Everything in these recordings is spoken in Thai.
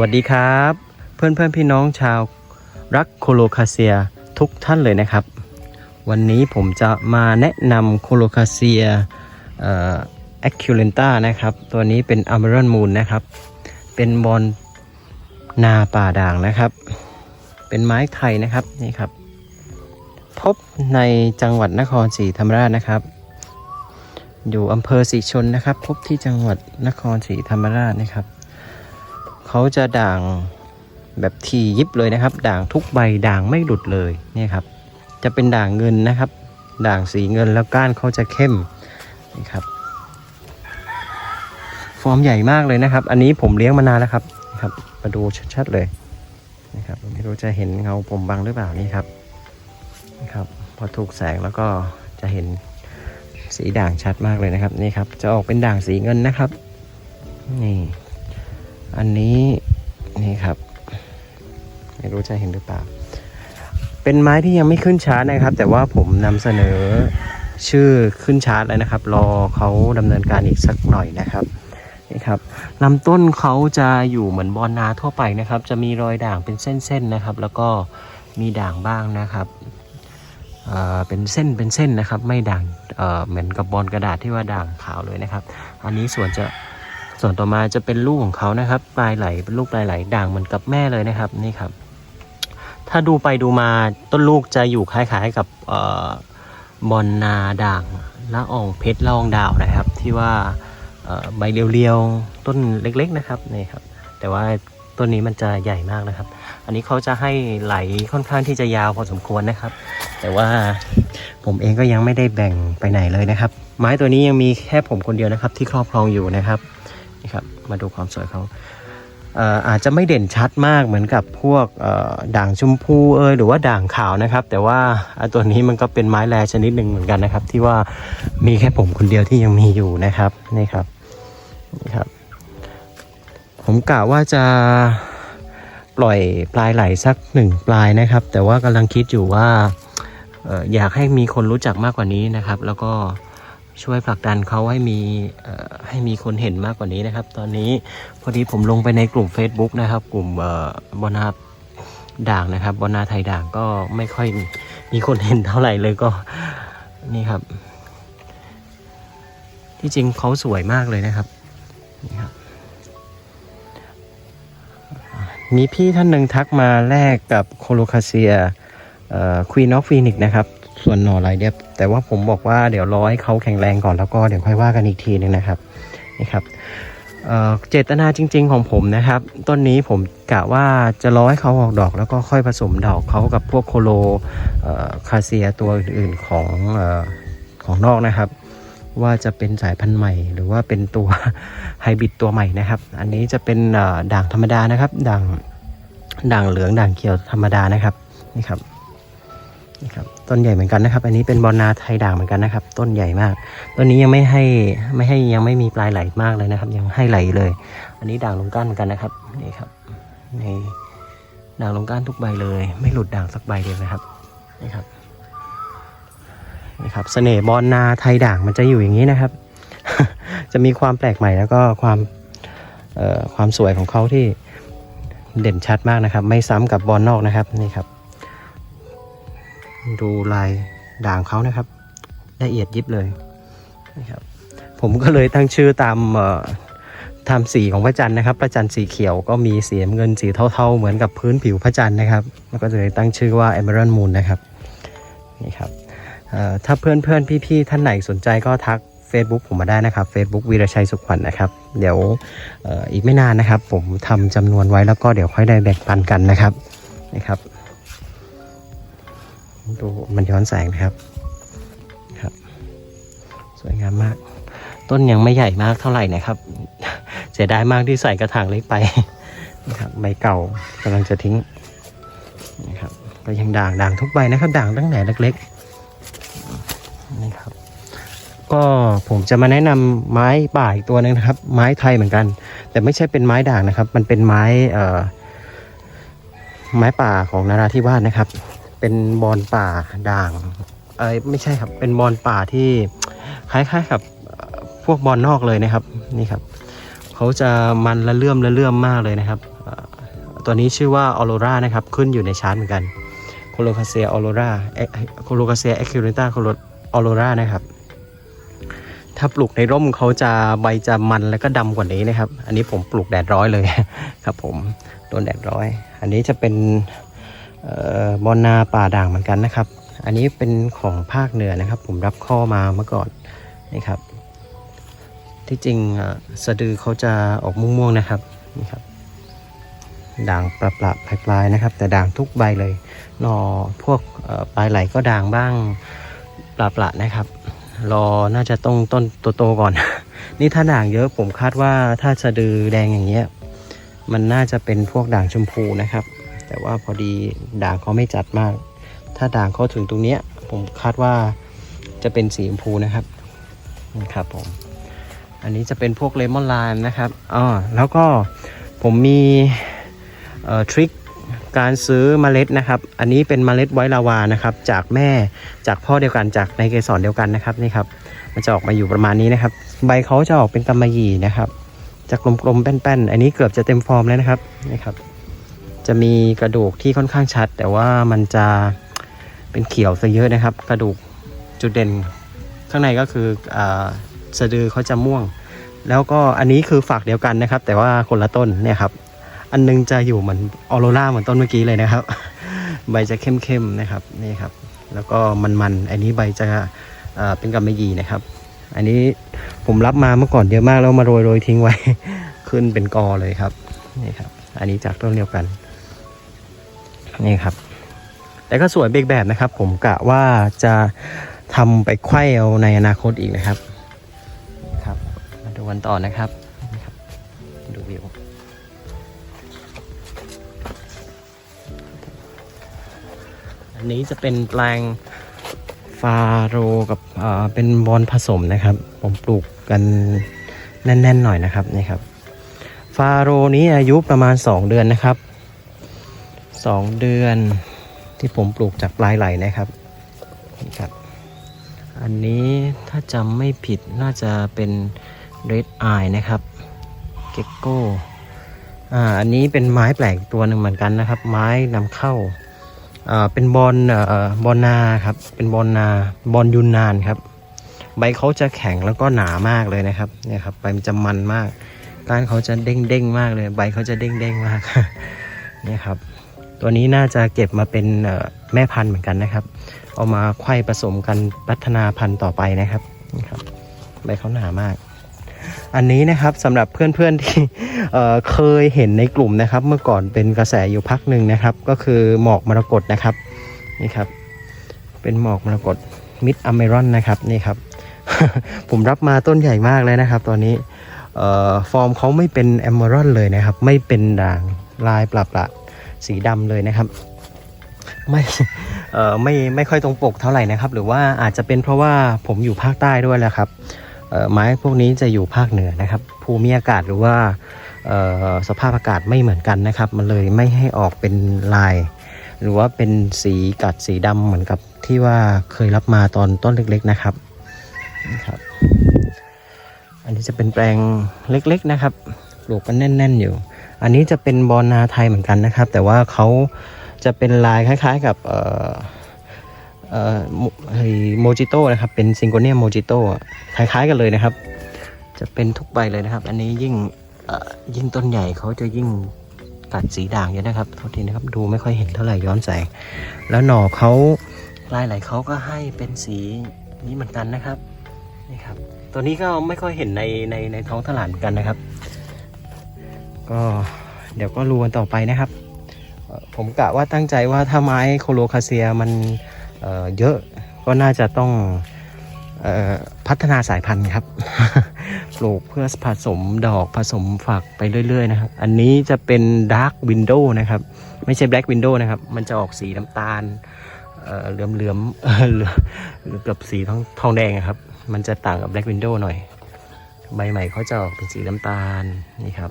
วัสดีครับ เพื่อนเพื่อนพี่น้องชาวรักโคโลคาเซียทุกท่านเลยนะครับ วันนี้ผมจะมาแนะนำโคโลคาเซียแอคคิวเลนต้านะครับ ตัวนี้เป็นอ m มร n นมูนนะครับ เป็นบอลนาป่าด่างนะครับ เป็นไม้ไทยนะครับนี่ครับ พบในจังหวัดนครศรีธรรมราชนะครับ อยู่อำเภอศรีชนนะครับ พบที่จังหวัดนครศรีธรรมราชนะครับ เขาจะด่างแบบทียิบเลยนะครับ ด่างทุกใบด่างไม่หลุดเลยนี่ครับ จะเป็นด่างเงินนะครับ ด่างสีเงินแล้วก้านเขาจะเข้มนี่ครับ ฟอร์มใหญ่มากเลยนะครับ อันนี้ผมเลี้ยงมานานแล้วครับครับ มาดูชัดๆเลยนะครับไม่รู้จะเห็นเงาผมบังหรือเปล่านี่ครับนะครับพอถูกแสงแล้วก็จะเห็นสีด่างชัดมากเลยนะครับนี่ครับ จะออกเป็นด่างสีเงินนะครับ นี่ อันนี้นี่ครับ ไม่รู้จะเห็นหรือเปล่า เป็นไม้ที่ยังไม่ขึ้นชาร์ตนะครับ แต่ว่าผมนำเสนอชื่อขึ้นชาร์ตแล้วนะครับ รอเขาดำเนินการอีกสักหน่อยนะครับนี่ครับลำต้นเขาจะอยู่เหมือนบอนนาทั่วไปนะครับ จะมีรอยด่างเป็นเส้นๆนะครับ แล้วก็มีด่างบ้างนะครับเอ่อเป็นเส้นเป็นเส้นนะครับ ไม่ด่างเอ่อเหมือนกับบอลกระดาษที่ว่าด่างขาวเลยนะครับ อันนี้ส่วนจะ ส่วนต่อมาจะเป็นลูกของเขานะครับปลายไหลเป็นลูกปลายไหลด่างเหมือนกับแม่เลยนะครับนี่ครับ ถ้าดูไปดูมาต้นลูกจะอยู่คล้ายๆกับออบอนนาด่างละอองเพชรละอองดาวนะครับ ที่ว่าใบเรียวๆต้นเล็กๆนะครับนี่ครับ แต่ว่าต้นนี้มันจะใหญ่มากนะครับ อันนี้เขาจะให้ไหลค่อนข้างที่จะยาวพอสมควรนะครับ แต่ว่าผมเองก็ยังไม่ได้แบ่งไปไหนเลยนะครับ ไม้ตัวนี้ยังมีแค่ผมคนเดียวนะครับ ที่ครอบครองอยู่นะครับ มาดูความสวยเขาเอออาจจะไม่เด่นชัดมากเหมือนกับพวกด่างชมพูเอยหรือว่าด่างขาวนะครับ แต่ว่าตัวนี้มันก็เป็นไม้แรชนิดหนึ่งเหมือนกันนะครับ ที่ว่ามีแค่ผมคนเดียวที่ยังมีอยู่นะครับนี่ครับนี่ครับ ผมกะว่าจะปล่อยปลายไหลสักหนึ่งปลายนะครับ แต่ว่ากำลังคิดอยู่ว่าอยากให้มีคนรู้จักมากกว่านี้นะครับ แล้วก็ ช่วยผลักดันเขาให้มีให้มีคนเห็นมากกว่านี้นะครับ ตอนนี้พอดีผมลงไปในกลุ่ม Facebook นะครับ กลุ่มบอนาด่างนะครับบอนาไทยด่างก็ไม่ค่อยมีคนเห็นเท่าไหร่เลยก็นี่ครับ ที่จริงเขาสวยมากเลยนะครับนี่ครับมีพี่ท่านหนึ่งทักมาแลกกับโคโลคาเซียควีนอฟฟีนิกนะครับ ส่วนหน่อลายเดียบแต่ว่าผมบอกว่าเดี๋ยวรอให้เขาแข็งแรงก่อนแล้วก็เดี๋ยวค่อยว่ากันอีกทีหนึงนะครับนี่ครับเเจตนาจริง ๆ ของผมนะครับ ต้นนี้ผมกะว่าจะรอให้เขาออกดอก แล้วก็ค่อยผสมดอกเขากับพวกโคโลคาเซียตัวอื่นๆของอของนอกนะครับ ว่าจะเป็นสายพันธุ์ใหม่ หรือว่าเป็นตัวไฮบริดตัวใหม่นะครับ อันนี้จะเป็นด่างธรรมดานะครับ ด่างด่างเหลืองด่างเขียวธรรมดานะครับนี่ครับ ครับต้นใหญ่เหมือนกันนะครับ อันนี้เป็นบอนนาไทยด่างเหมือนกันนะครับ ต้นใหญ่มาก ต้นนี้ยังไม่ให้ไม่ให้ยังไม่มีปลายไหลมากเลยนะครับ ยังให้ไหลเลย อันนี้ด่างลงก้านเหมือนกันนะครับนี่ครับนี่ด่างลงก้านทุกใบเลย ไม่หลุดด่างสักใบเดียวนะครับนี่ครับนี่ครับเสน่ห์บอนนาไทยด่างมันจะอยู่อย่างนี้นะครับ จะมีความแปลกใหม่แล้วก็ความเอ่อความสวยของเขาที่เด่นชัดมากนะครับ ไม่ซ้ำกับบอลนอกนะครับนี่ครับ ดูลายด่างเขานะครับ ละเอียดยิบเลยนะครับผมก็เลยตั้งชื่อตามเอ่อทำสีของพระจันทร์นะครับพระจันทร์สีเขียวก็มีสีเงินสีเทาๆ เหมือนกับพื้นผิวพระจันทร์นะครับแล้วก็เลยตั้งชื่อว่า Emerald Moon นะครับนี่ครับเอ่อถ้าเพื่อนพี่ๆท่านไหนสนใจก็ทัก Facebook ผมมาได้นะครับ Facebook วีรชัยสุขวัญนะครับ เดี๋ยวเอออีกไม่นานนะครับ ผมทำจำนวนไว้แล้วก็เดี๋ยวค่อยได้แบ่งปันกันนะครับนะครับ ดูมันย้อนแสงนะครับ ครับ สวยงามมาก ต้นยังไม่ใหญ่มากเท่าไหร่นะครับ เสียดายมากที่ใส่กระถางเล็กไปนะครับใบเก่ากำลังจะทิ้งนะครับก็ยังด่างด่างทุกใบนะครับ ด่างตั้งแต่เล็กๆนี่ครับ ก็ผมจะมาแนะนำไม้ป่าอีกตัวหนึงนะครับ ไม้ไทยเหมือนกัน แต่ไม่ใช่เป็นไม้ด่างนะครับ มันเป็นไม้เอ่อไม้ป่าของนาราธิวาสนะครับ เป็นบอนป่าด่างเอ้ยไม่ใช่ครับ เป็นบอนป่าที่คล้ายๆกับพวกบอนนอกเลยนะครับนี่ครับเขาจะมันละเลื่อมละเลื่อมมากเลยนะครับตัวนี้ชื่อว่าออโรรานะครับขึ้นอยู่ในชาร์ตเหมือนกันโคโลคาเซียออโรราโคโลคาเซียเอ็กคิวเรต้าโคโลออโรรานะครับ ถ้าปลูกในร่มเขาจะใบจะมันแล้วก็ดำกว่านี้นะครับ อันนี้ผมปลูกแดดร้อยเลยครับผมโดนแดดร้อย อันนี้จะเป็น บอนนาป่าด่างเหมือนกันนะครับ อันนี้เป็นของภาคเหนือนะครับ ผมรับข้อมาเมื่อก่อนนี่ครับ ที่จริงอ่อสะดือเขาจะออกม่วงๆนะครับนี่ครับ ด่างประปละปลายๆนะครับ แต่ด่างทุกใบเลยหนอพวกปลายไหลก็ด่างบ้างปลาปละนะครับ รอน่าจะต้องต้นโตๆก่อน นี่ถ้าด่างเยอะผมคาดว่าถ้าสะดือแดงอย่างเงี้ยมันน่าจะเป็นพวกด่างชมพูนะครับ แต่ว่าพอดีด่างเขาไม่จัดมาก ถ้าด่างเขาถึงตรงเนี้ย ผมคาดว่าจะเป็นสีชมพูนะครับนะครับผม อันนี้จะเป็นพวกเลมอนไลม์นะครับอ๋อแล้วก็ผมมีทริคการซื้อเมล็ดนะครับ อันนี้เป็นเมล็ดไวลาวานะครับ จากแม่จากพ่อเดียวกันจากในเกสรเดียวกันนะครับนี่ครับ มันจะออกมาอยู่ประมาณนี้นะครับ ใบเขาจะออกเป็นกำมะหยี่นะครับจะกลมๆแป้นๆ อันนี้เกือบจะเต็มฟอร์มแล้วนะครับนี่ครับ จะมีกระดูกที่ค่อนข้างชัด แต่ว่ามันจะเป็นเขียวซะเยอะนะครับ กระดูกจุดเด่นข้างในก็คืออสะดือเขาจะม่วง แล้วก็อันนี้คือฝักเดียวกันนะครับ แต่ว่าคนละต้นเนี่ยครับ อันนึงจะอยู่เหมือนออโรราเหมือนต้นเมื่อกี้เลยนะครับ ใบจะเข้มๆนะครับนี่ครับ แล้วก็มันๆอันนี้ใบจะเป็นกำมะหยี่นะครับ อันนี้ผมรับมาเมื่อก่อนเยอะมากแล้วมาโรยโรยทิ้งไว้ ขึ้นเป็นกอเลยครับนี่ครับ อันนี้จากต้นเดียวกัน นี่ครับ แต่ก็สวยเบกแบบนะครับ ผมกะว่าจะทำไปไขว้เอาในอนาคตอีกนะครับ ครับ มาดูกันต่อนะครับ ดูวิวอันนี้จะเป็นแปลงฟาโรกับเอ่อเป็นบอลผสมนะครับ ผมปลูกกันแน่นๆหน่อยนะครับนี่ครับ ฟาโรนี้อายุประมาณ 2 เดือนนะครับ 2เดือนที่ผมปลูกจากปลายไหลนะครับนี่ครับ อันนี้ถ้าจำไม่ผิดน่าจะเป็น Red Eye นะครับเก c โก้อ่าอันนี้เป็นไม้แปลกตัวหนึ่งเหมือนกันนะครับ ไม้นำเข้าอ่าเป็นบอลเอ่อบอลนาครับเป็นบอลนาบอลยุนนานครับ ใบเขาจะแข็งแล้วก็หนามากเลยนะครับเนี่ยครับใบมันจะมันมากก้านเขาจะเด้งเด้งมากเลย ใบเขาจะเด้งเด้งมากเนี่ยครับ ตัวนี้น่าจะเก็บมาเป็นแม่พันธุ์เหมือนกันนะครับ เอามาไขว้ผสมกันพัฒนาพันธุ์ต่อไปนะครับนี่ครับใบเขาหนามาก อันนี้นะครับสำหรับเพื่อนๆที่เอ่เคยเห็นในกลุ่มนะครับ เมื่อก่อนเป็นกระแสอยู่พักหนึ่งนะครับ ก็คือหมอกมรกตนะครับนี่ครับ เป็นหมอกมรกตมิดอเมรอนนะครับนี่ครับ ผมรับมาต้นใหญ่มากเลยนะครับ ตอนนี้ฟอร์มเขาไม่เป็นแอมเมรอนเลยนะครับ ไม่เป็นด่างลายปลาปลา สีดำเลยนะครับ ไม่เอ่อไม่ไม่ค่อยตรงปกเท่าไหร่นะครับ หรือว่าอาจจะเป็นเพราะว่าผมอยู่ภาคใต้ด้วยแหละครับไม้พวกนี้จะอยู่ภาคเหนือนะครับ ภูมิอากาศหรือว่าสภาพอากาศไม่เหมือนกันนะครับ มันเลยไม่ให้ออกเป็นลาย หรือว่าเป็นสีกัดสีดำเหมือนกับที่ว่าเคยรับมาตอนต้นเล็กๆนะครับนะครับ อันนี้จะเป็นแปลงเล็กๆนะครับ ปลูกกันแน่น ๆ อยู่ อันนี้จะเป็นบอนนาไทยเหมือนกันนะครับ แต่ว่าเขาจะเป็นลายคล้ายๆกับเออเออโมจิโต้นะครับ เป็นซิงโกเนียโมจิโต้คล้ายๆกันเลยนะครับ จะเป็นทุกใบเลยนะครับ อันนี้ยิ่งยิ่งต้นใหญ่เขาจะยิ่งตัดสีด่างเยอะนะครับโทษทีนะครับดูไม่ค่อยเห็นเท่าไหร่ย้อนแสงแล้วหน่อเขาลายไหลเขาก็ให้เป็นสีนี้เหมือนกันนะครับนี่ครับ ตัวนี้ก็ไม่ค่อยเห็นในในในท้องตลาดเหมือนกันนะครับ ก็เดี๋ยวก็รู้กันต่อไปนะครับ ผมกะว่าตั้งใจว่าถ้าไม้โคโลคาเซียมันเเยอะก็น่าจะต้องออพัฒนาสายพันธุ์ครับ ปลูกเพื่อผสมดอกผสมฝักไปเรื่อย ๆ นะครับ อันนี้จะเป็นดาร์กวินโดว์นะครับ ไม่ใช่แบล็กวินโดว์นะครับ มันจะออกสีน้ำตาลเหลื่อมๆเอ่อเหลือกือบสีทองทองแดงครับ มันจะต่างกับแบล็กวินโดว์หน่อย ใบใหม่เขาจะออกเป็นสีน้ำตาลนี่ครับ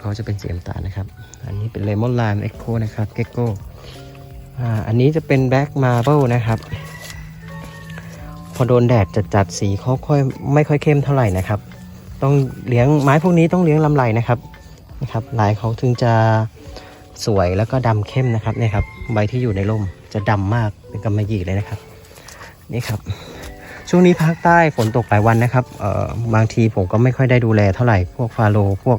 เขาจะเป็นสีน้ำตาลนะครับ อันนี้เป็นเลมอนไลม์เอ็กโคนะครับเกโก้อ่าอันนี้จะเป็นแบ็กมาร์เบิลนะครับ พอโดนแดดจัดจัดๆสีเขาค่อยไม่ค่อยเข้มเท่าไหร่นะครับ ต้องเลี้ยงไม้พวกนี้ต้องเลี้ยงลำไรนะครับนะครับลายเขาถึงจะสวยแล้วก็ดำเข้มนะครับเนี่ยครับใบที่อยู่ในร่มจะดำมากเป็นกำมะหยี่เลยนะครับ นี่ครับ ช่วงนี้ภาคใต้ฝนตกหลายวันนะครับเอ่อบางทีผมก็ไม่ค่อยได้ดูแลเท่าไหร่พวกฟาโลพวก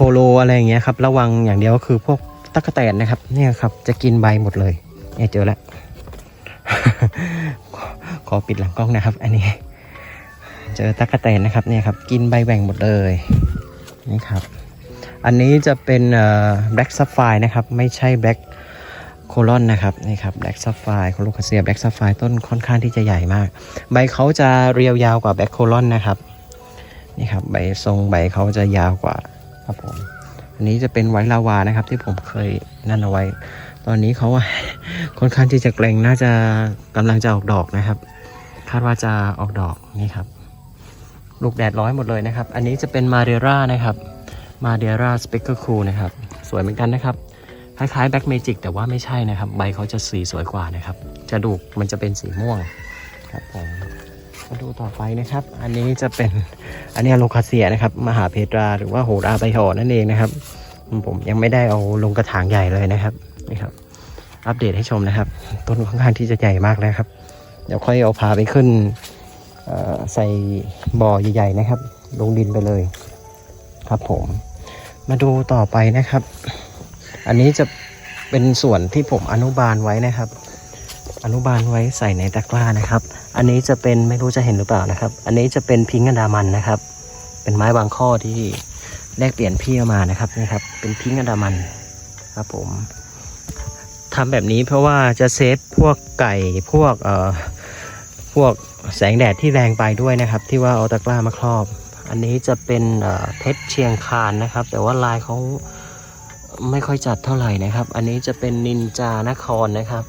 โคโลอะไรอย่างเงี้ยครับ ระวังอย่างเดียวก็คือพวกตั๊กแตนนะครับ เนี่ยครับ จะกินใบหมดเลย เนี่ยเจอแล้วขอขอปิดหลังกล้องนะครับ อันนี้ เจอตั๊กแตนนะครับ เนี่ยครับ กินใบแหว่งหมดเลย นี่ครับ อันนี้จะเป็นแบล็กซัฟไฟนะครับ ไม่ใช่แบล็กโคลอนนะครับนี่ครับแบล็กซัฟไฟโคโลคาเซียแบล็กซัฟไฟต้นค่อนข้างที่จะใหญ่มาก ใบเขาจะเรียวยาวกว่าแบล็กโคลอนนะครับนี่ครับใบทรงใบเขาจะยาวกว่า ครับผม อันนี้จะเป็นไวท์ลาวานะครับ ที่ผมเคยนั่นเอาไว้ ตอนนี้เขาค่อนข้างที่จะเกรงน่าจะกำลังจะออกดอกนะครับ คาดว่าจะออกดอกนี่ครับ ลูกแดดร้อยหมดเลยนะครับ อันนี้จะเป็นมาเดร่านะครับ มาเดร่าสเปกเกอร์คูนะครับ สวยเหมือนกันนะครับ คล้ายๆแบ็กเมจิกแต่ว่าไม่ใช่นะครับ ใบเขาจะสีสวยกว่านะครับ จะดูกมันจะเป็นสีม่วงครับผม มาดูต่อไปนะครับ อันนี้จะเป็นอันนี้โลคาเซียนะครับ มหาเพตราหรือว่าโหราใบห่อนั่นเองนะครับ ผมยังไม่ได้เอาลงกระถางใหญ่เลยนะครับนี่ครับ อัปเดตให้ชมนะครับ ต้นค่อนข้างที่จะใหญ่มากนะครับ เดี๋ยวค่อยเอาพาไปขึ้นใส่บ่อใหญ่ๆนะครับ ลงดินไปเลย ครับผม มาดูต่อไปนะครับ อันนี้จะเป็นส่วนที่ผมอนุบาลไว้นะครับ อนุบาลไว้ใส่ในตะกร้านะครับ อันนี้จะเป็นไม่รู้จะเห็นหรือเปล่านะครับ อันนี้จะเป็นพิงค์อันดามันนะครับ เป็นไม้บางข้อที่แลกเปลี่ยนพี่เอามานะครับนี่ครับ เป็นพิงค์อันดามันครับผมทำแบบนี้เพราะว่าจะเซฟพวกไก่พวกเอ่อพวกแสงแดดที่แรงไปด้วยนะครับ ที่ว่าเอาตะกร้ามาครอบ อันนี้จะเป็นเอ่อเพชรเชียงคานนะครับ แต่ว่าลายเขาไม่ค่อยจัดเท่าไหร่นะครับ อันนี้จะเป็นนินจานครนะครับ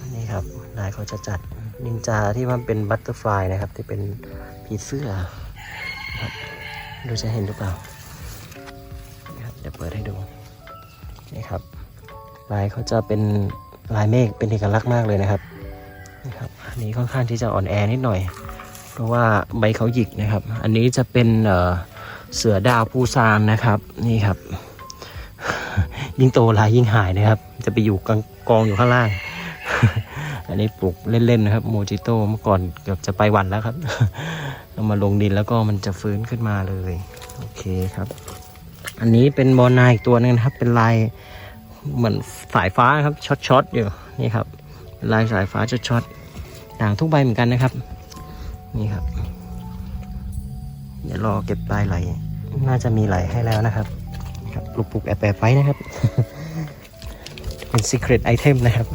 อันนี้ครับลายเขาจะจัด นินจาที่มันเป็นบัตเตอร์ฟลายนะครับ ที่เป็นผีเสื้อดูจะเห็นหรือเปล่าเดี๋ยวเปิดให้ดูนี่ครับลายเขาจะเป็นลายเมฆเป็นเอกลักษณ์มากเลยนะครับนี่ครับอันนี้ค่อนข้างที่จะอ่อนแอนิดหน่อย เพราะว่าใบเขาหยิกนะครับ อันนี้จะเป็นเเสือดาวปูซานนะครับ นี่ครับ ยิ่งโตลายยิ่งหายนะครับ จะไปอยู่กองกองอยู่ข้างล่าง อันนี้ปลูกเล่นๆนะครับโมจิโต้เมื่อก่อนเกือบจะไปหวันแล้วครับเอามาลงดินแล้วก็มันจะฟื้นขึ้นมาเลยโอเคครับ อันนี้เป็นบอลนายอีกตัวหนึงนะครับ เป็นลายเหมือนสายฟ้าครับช็อตๆอยู่นี่ครับลายสายฟ้าช็อตๆด่างทุกใบเหมือนกันนะครับ นี่ครับ เดี๋ยวรอเก็บปลายไหลน่าจะมีไหลให้แล้วนะครับครับปลุกๆแอบแอบไว้นะครับ เป็น secret item นะครับ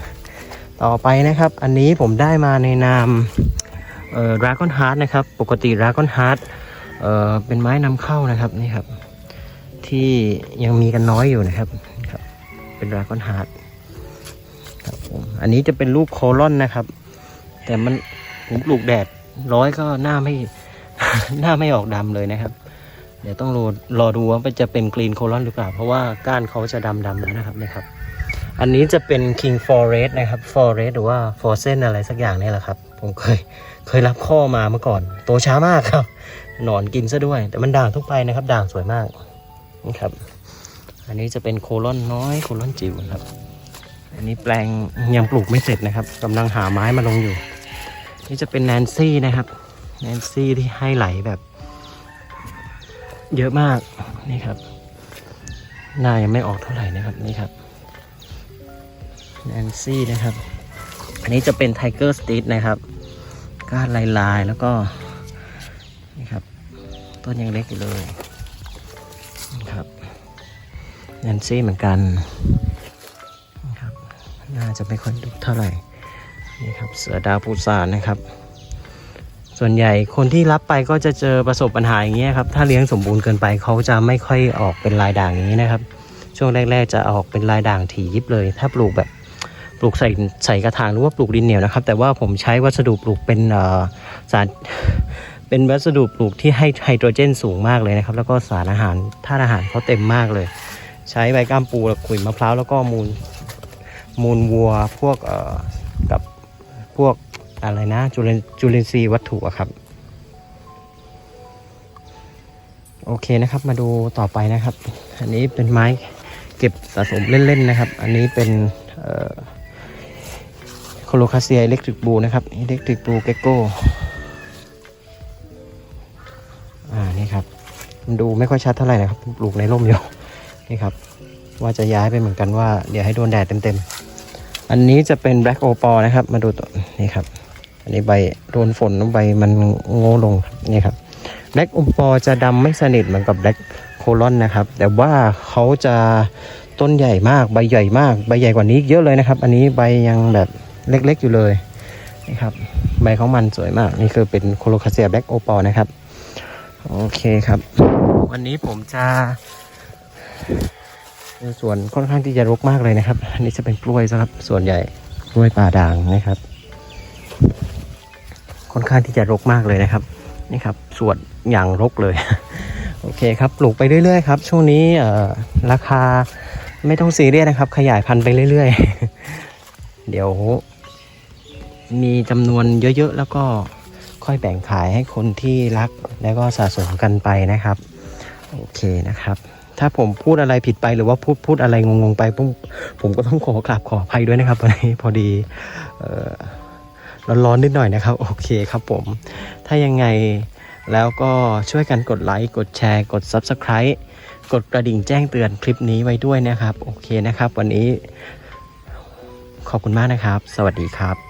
ต่อไปนะครับ อันนี้ผมได้มาในนามเอ่อ dragon heart นะครับ ปกติ dragon heart เอ่อ เป็นไม้นำเข้านะครับนี่ครับ ที่ยังมีกันน้อยอยู่นะครับครับ เป็น dragon heart ครับผมอันนี้จะเป็นรูปโคลอนนะครับ แต่มันผมปลูกแดดร้อยก็หน้าไม่หน้าไม่ออกดำเลยนะครับ เดี๋ยวต้องรอรอดูว่ามันจะเป็นกรีนโคลอนหรือเปล่า เพราะว่าก้านเขาจะดำดำแล้วนะครับนะครับ อันนี้จะเป็น King Forest นะครับ Forest หรือว่า f o r s e n อะไรสักอย่างนี่แหละครับ ผมเคยเคยรับข้อมาเมื่อก่อน โตช้ามากครับ หนอนกินซะด้วย แต่มันด่างทุกใบนะครับ ด่างสวยมากนี่ครับ อันนี้จะเป็นโคลอนน้อยโคลอนจิ๋วครับ อันนี้แปลงยังปลูกไม่เสร็จนะครับกำลังหาไม้มาลงอยู่ นี่จะเป็นแนนซี่นะครับ แนนซี่ที่ให้ไหลแบบ เยอะมากนี่ครับหน้ายังไม่ออกเท่าไหร่นะครับนี่ครับ แนนซี่นะครับ อันนี้จะเป็นไทเกอร์สตีทนะครับก้านลายลายๆ แล้วก็นี่ครับ ต้นยังเล็กอยู่เลยนี่ครับแนนซี่เหมือนกันนี่ครับน่าจะไม่ค่อยดุเท่าไหร่นี่ครับเสือดาวปูซานนะครับ ส่วนใหญ่คนที่รับไปก็จะเจอประสบปัญหาอย่างเงี้ยครับ ถ้าเลี้ยงสมบูรณ์เกินไปเขาจะไม่ค่อยออกเป็นลายด่างอย่างนี้นะครับ ช่วงแรก ๆ จะออกเป็นลายด่างถี่ยิบเลย ถ้าปลูกแบบ ปลูกใส่ใส่กระถางหรือว่าปลูกดินเหนียวนะครับ แต่ว่าผมใช้วัสดุปลูกเป็นสารเป็นวัสดุปลูกที่ให้ไฮโดรเจนสูงมากเลยนะครับ แล้วก็สารอาหารธาตุอาหารเขาเต็มมากเลย ใช้ใบก้ามปูขุยมะพร้าวแล้วก็มูลมูลวัวพวกเอ่อกับพวกอะไรนะจุลินจุลินทรีย์วัตถุอะครับโโอเคนะครับมาดูต่อไปนะครับ อันนี้เป็นไม้เก็บสะสมเล่นๆนะครับ อันนี้เป็น โคโลคาเซียอิเล็กทริกบูนะครับอิเล็กทริกบูเกโก้อ่านี่ครับมันดูไม่ค่อยชัดเท่าไหร่นะครับปลูกในร่มอยู่นี่ครับ ว่าจะย้ายไปเหมือนกันว่าเดี๋ยวให้โดนแดดเต็มๆ อันนี้จะเป็นแบล็กโอปอนะครับ มาดูตัวนี่ครับ อันนี้ใบโดนฝนใบมันโง่ลงนี่ครับแบล็กโอปอจะดำไม่สนิทเหมือนกับแบล็กโคลอนนะครับ แต่ว่าเขาจะต้นใหญ่มากใบใหญ่มาก ใบใหญ่กว่านี้เยอะเลยนะครับ อันนี้ใบยังแบบ เล็กๆอยู่เลยนี่ครับใบเขามันสวยมาก นี่คือเป็นโคโลคาเซียแบล็กโอปอนะครับ โอเคครับ วันนี้ผมจะสวนค่อนข้างที่จะรกมากเลยนะครับ อันนี้จะเป็นกล้วยซะครับส่วนใหญ่กล้วยป่าด่างนะครับ ค่อนข้างที่จะรกมากเลยนะครับ นี่ครับสวนอย่างรกเลย โอเคครับ ปลูกไปเรื่อยๆครับ ช่วงนี้เออราคาไม่ต้องซีเรียสนะครับ ขยายพันธุ์ไปเรื่อย ๆ เดี๋ยว มีจำนวนเยอะๆ แล้วก็ค่อยแบ่งขายให้คนที่รักแล้วก็สะสมกันไปนะครับ โอเคนะครับ ถ้าผมพูดอะไรผิดไปหรือว่าพูดพูดอะไรงงๆไปผมผมก็ต้องขอกราบขออภัยด้วยนะครับวันนี้พอดีเออร้อนๆนิดหน่อยนะครับ โอเคครับผม ถ้ายังไงแล้วก็ช่วยกันกดไลค์กดแชร์ กด Subscribe กดกระดิ่งแจ้งเตือนคลิปนี้ไว้ด้วยนะครับ โอเคนะครับ วันนี้ขอบคุณมากนะครับ สวัสดีครับ